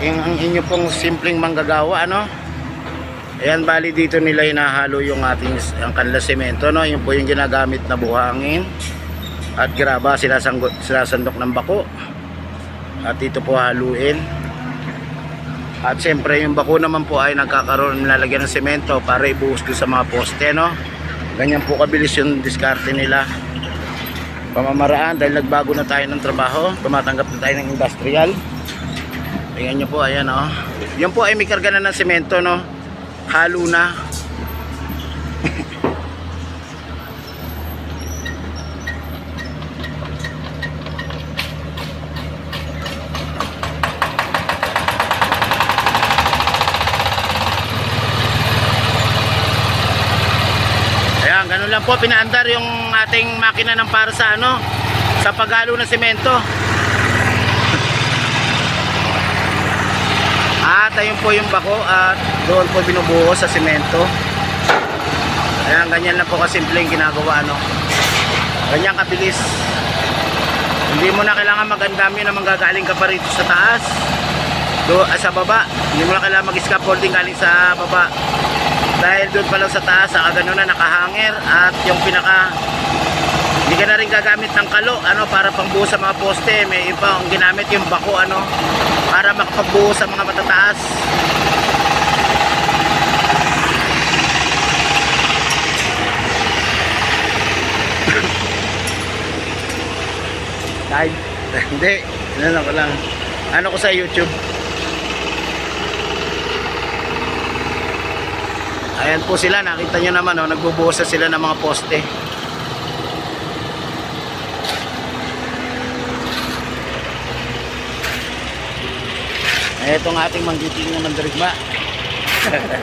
ang inyo pong simpleng manggagawa, ano? Ayan, bali dito nila hinahalo yung ating ang kanila semento, no? Yung po yung ginagamit na buhangin. At graba, sinasanggo, sinasandok ng bako. At dito po haluin. At siyempre yung bako naman po ay nagkakaroon nilalagyan ng semento para ibuhos doon sa mga poste, no? Ganyan po kabilis yung diskarte nila. Pamamaraan dahil nagbago na tayo ng trabaho, tumatanggap na tayo ng industrial. Tingnan nyo po, ayan oh. Yan po ay may karga na ng semento, no? Halo na. Ayan, ganun lang po pinaandar yung ating makina ng para sa ano, sa paghalo ng semento. Ayun po yung bako at doon po binubuhos sa semento. Ayan, ganyan lang po kasimple yung ginagawa ano. Ganyan kabilis. Hindi mo na kailangan magandami na manggagaling ka pa rito sa taas. Do, ah, sa baba. Hindi mo na kailangan mag-scaffolding galing sa baba. Dahil doon pa lang sa taas, saka ganun na nakahanger at yung pinaka hindi ka na rin gagamit ng kalo ano para pangbuhos sa mga poste may iba ang ginamit yung bako ano para makapagbuhos sa mga matataas Live? Hindi. Ano ko lang. Ano ko sa YouTube? Ayan po sila. Nakita nyo naman. Oh, nagbubuhos na sila ng mga poste. Ito ang ating manggiting na mandirigma.